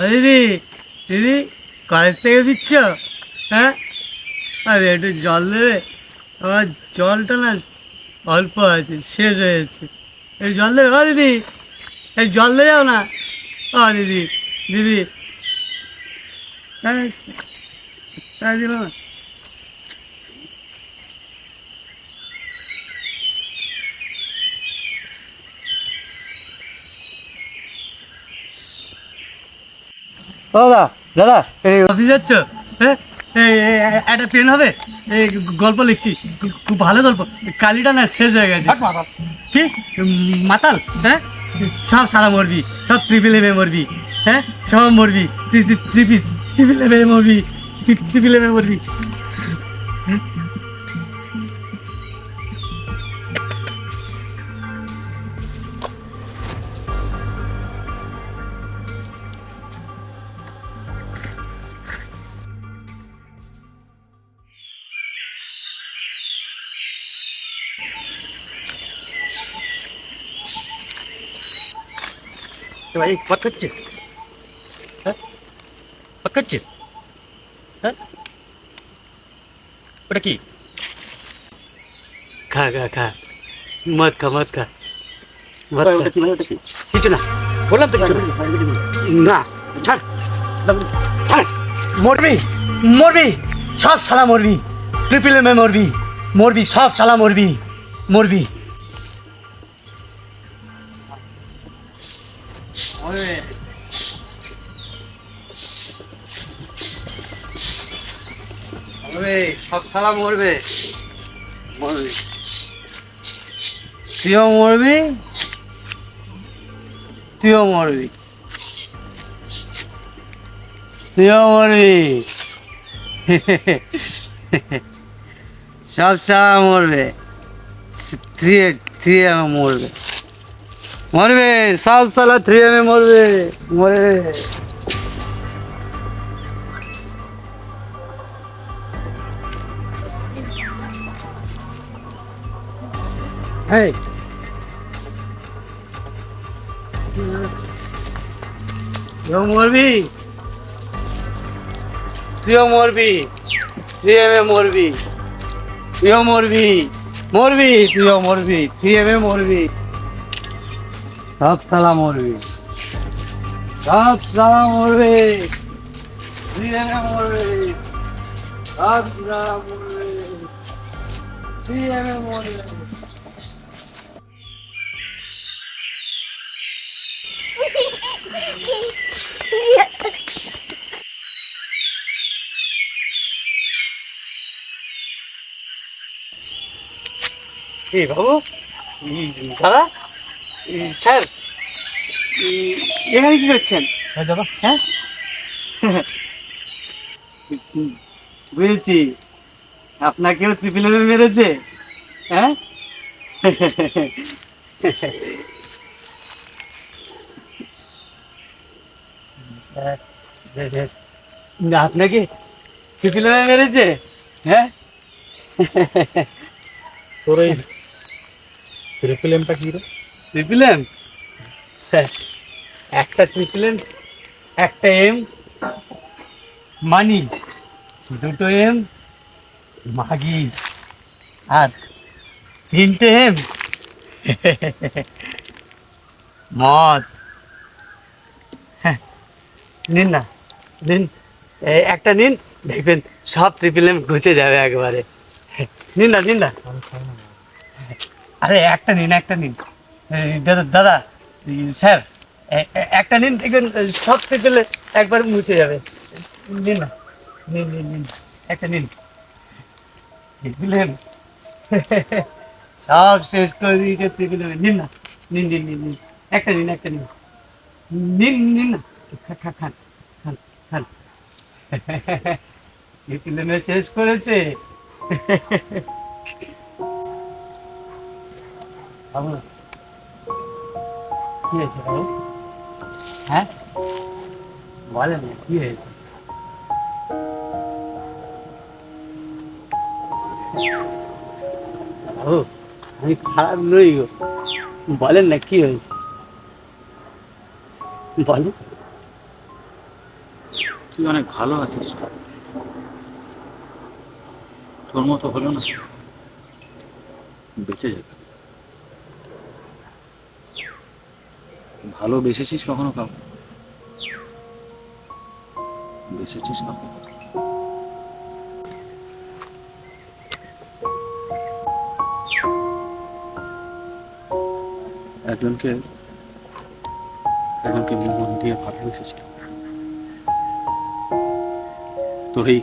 ও দিদি দিদি কলেজ থেকে দিচ্ছ? হ্যাঁ? আরে একটু জল দেবে আমার জলটা না অল্প আছে, শেষ হয়ে যাচ্ছে। এই জল দেবে ও দিদি, এই জল দিয়ে যাও না। ও দিদি দিদি। হ্যাঁ হ্যাঁ দিলাম। না ও দাদা দাদা এই অফিস যাচ্ছ হ্যাঁ একটা পেন হবে এই গল্প লিখছি খুব ভালো গল্প কালিটা না শেষ হয়ে গেছে কি মাতাল হ্যাঁ সব সারা মরবি সব ত্রিপিল এমে মরবি হ্যাঁ সব মরবি ত্রিপি ত্রিপিল এমে মরবি ত্রিপিল এমে মরবি ভাই কত হচ্ছে হ্যাঁ কত হচ্ছে হ্যাঁ ওটা কি খা খা খা মত খা মত খা মত খা ওটা কি ভাই ওটা কি কিছু না বললাম তো কিছু না না ছাড় ছাড় মরবি মরবি সব শালা মরবি ট্রিপল এমে মরবি মরবি সব শালা মরবি মরবি মরবে সব শালা মরবে। মরবি। তুইও মরবি? তুইও মরবি। তুইও মরবি। সব সারা মরবে। থ্রি এম মরবে। মরবে সব সালা থ্রি এম মরবে মরবে Hey. তুইও মরবি? তুইও মরবি? তুই এমে মরবি। তুইও মরবি? মরবি? তুইও মরবি? এমে মরবি? সব সালা মরবি সব সালা মরবে মরবি সব মরবে মরবে এ বাবু দাদা স্যার এখানে কি করছেন? হ্যাঁ বুঝেছি। আপনাকেও ট্রিপল এমে মেরেছে হ্যাঁ? আপনাকে ট্রিপল এমে মেরেছে হ্যাঁ? তোর এই ট্রিপল এমটা কি রে? ট্রিপল এম একটা ট্রিপল এম একটা এম মানি দুটো এম মাগি। আর তিনটে এম মদ। হ্যাঁ, নিন না নিন। একটা নিন দেখবেন সব ট্রিপল এম ঘুচে যাবে একবারে। নিন না নিন না। আরে একটা নিন একটা নিন। দাদা দাদা স্যার একটা নিন দেখবেন সব পেলে একবার মুছে যাবে। নিন না, নিন নিন নিন, একটা নিন। বুঝলেন সব শেষ করে দিয়েছে টেবিলে নিন না, নিন নিন নিন নিন, একটা নিন একটা নিন। নিন নিন না খা- খা- খান খান খান। টেবিলে শেষ করেছে। বাবু হ্যাঁ? বলেন না, কি হয়েছে? আমি খারাপ নই গো। বলেন না, কি হয়েছে? বলেন তুই অনেক ভালো আছিস। তোর মতো হলো না। বেঁচে যাবে। ভালোবেসেছিস কখনো কাউকে? বেসেছিস কাউকে? একজনকে একজনকে মন দিয়ে ভালোবেসেছিল তোর এই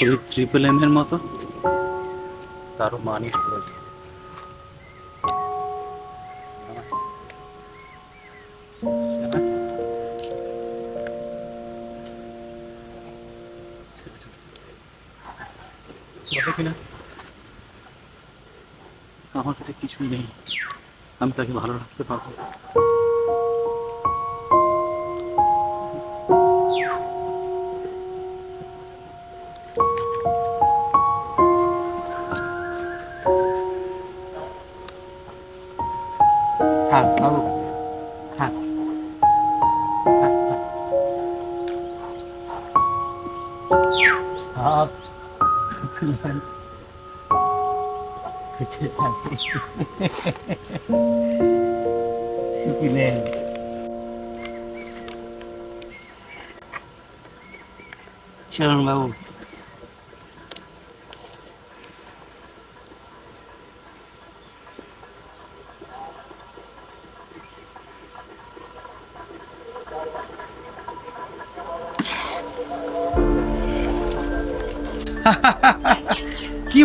এই ট্রিপল এম এর মতো তারও মানিস করেছে বলে কিনা আমার কাছে কিছুই নেই আমি তাকে ভালো রাখতে পারব থাক বাবু কিছু থাকে শিখিলেন চলুন বাবু কি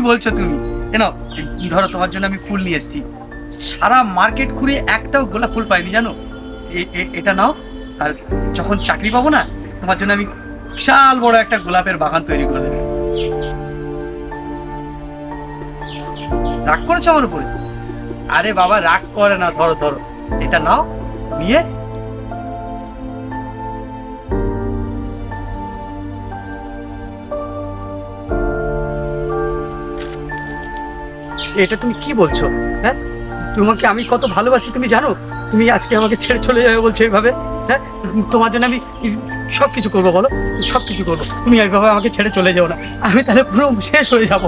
বলছো তুমি? কেন? ধরো তোমার জন্য আমি ফুল নিয়ে এসেছি। সারা মার্কেট ঘুরে একটাও গোলাপ ফুল পাইনি, জানো? এটা নাও। আর যখন চাকরি পাবো না, তোমার জন্য আমি বিশাল বড় একটা গোলাপের বাগান তৈরি করে দেবো। রাগ করেছ আমার উপরে? আরে বাবা, রাগ করে না, ধরো ধরো। এটা নাও, নিয়ে এটা তুমি কি বলছো? হ্যাঁ? তোমাকে আমি কত ভালোবাসি তুমি জানো? তুমি আজকে আমাকে ছেড়ে চলে যাবে বলছো এইভাবে হ্যাঁ? তোমার জন্য আমি সব কিছু করব বলো? সব কিছু করব। তুমি এইভাবে আমাকে ছেড়ে চলে যাও না। আমি তাহলে পুরো শেষ হয়ে যাব।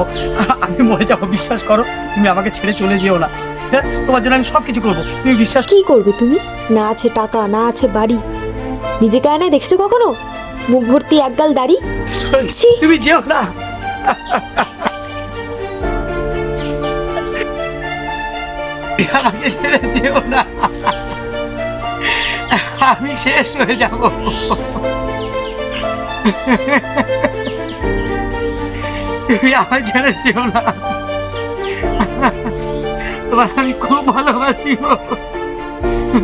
আমি মরে যাব বিশ্বাস করো? তুমি আমাকে ছেড়ে চলে যেও না। হ্যাঁ? তোমার জন্য আমি সব কিছু করব। তুমি বিশ্বাস কি করবে তুমি? না আছে টাকা না আছে বাড়ি। নিজেকে আয়নায় দেখেছ কখনো? মুখ ভর্তি একগাল দাড়ি। তুমি যেও না। আমাকে ছেড়ে যেও না। আমি শেষ হয়ে যাব। তুমি আমার ছেড়ে যেও না। তোমার আমি খুব ভালোবাসি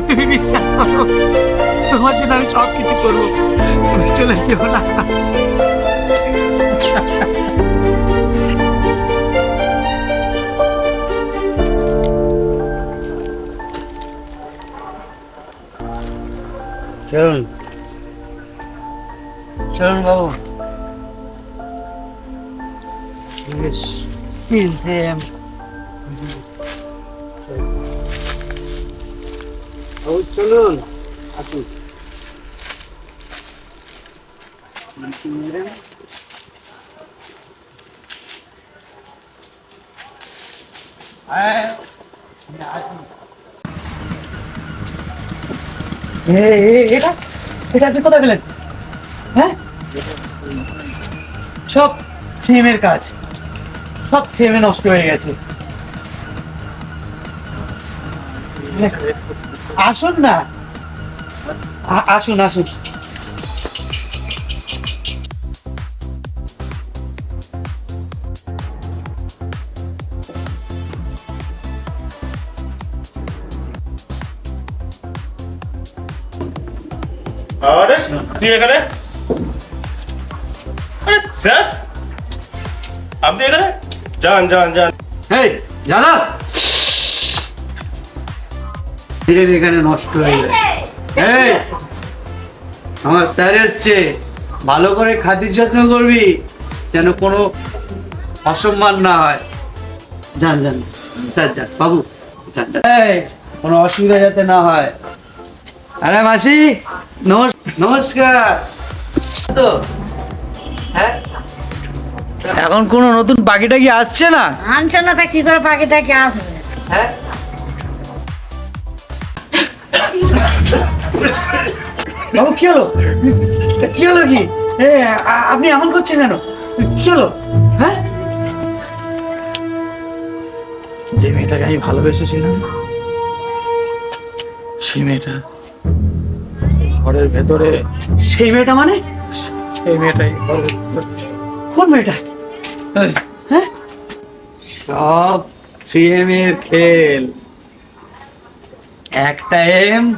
তুমি বিশ্বাস করো, তোমার জন্য আমি সব কিছু করব। তুমি চলে যেও না। চলুন চলুন বাবু Still him. বাবু চলুন আসুন হ্যাঁ আসুন এ, এ, এটা? কোথায় হ্যাঁ? সব ফ্রেমের কাজ। সব ফ্রেমে নষ্ট হয়ে গেছে। আসুন না। আসুন আসুন। আরে তুই এখানে? আরে স্যার, আপনি এখানে? যান যান যান। জানা? ধীরে ধীরে এখানে নষ্ট হয়ে এই, আমার স্যার এসছে। ভালো করে খাতির যত্ন করবি, যেন কোনো অসম্মান না হয়। যান যান। স্যার, যান। বাবু, যান। কোনো অসুবিধা যাতে না হয়। আরে মাসি নমস্কার। তো এখন কোনো নতুন পাখিটা কি আসছে না? আনছে না তা কি করে পাখিটাকে আসবে? হ্যাঁ? বাবু কি হলো? কি হলো কি? আপনি এমন করছেন কেন? কি হলো? হ্যাঁ? যে মেয়েটাকে আমি ভালোবেসেছিলাম সেই মেয়েটা ঘরের ভেতরে। সেই মেয়েটা মানে? সেই মেয়েটাই। ঘরের কোন মেয়েটা? হ্যাঁ? সব এর খেল। একটা এম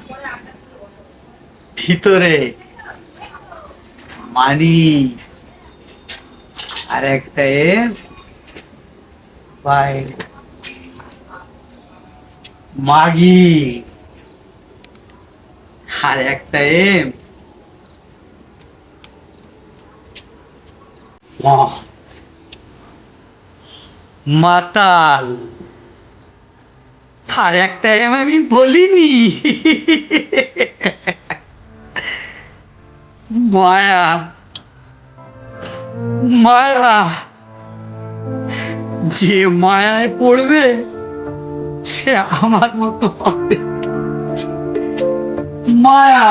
ভিতরে। মানি। আর একটা এম বাইরে। মাগি। আর একটা এম। মাতাল। আর একটা এম আমি বলিনি। মায়া। মায়া। যে মায়ায় পড়বে সে আমার মতো হবে। মায়া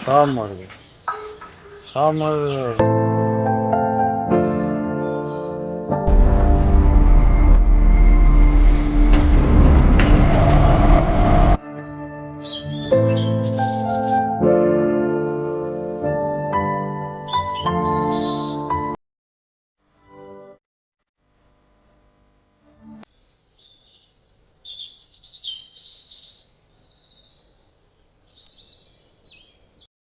সব মরবে সব মরবে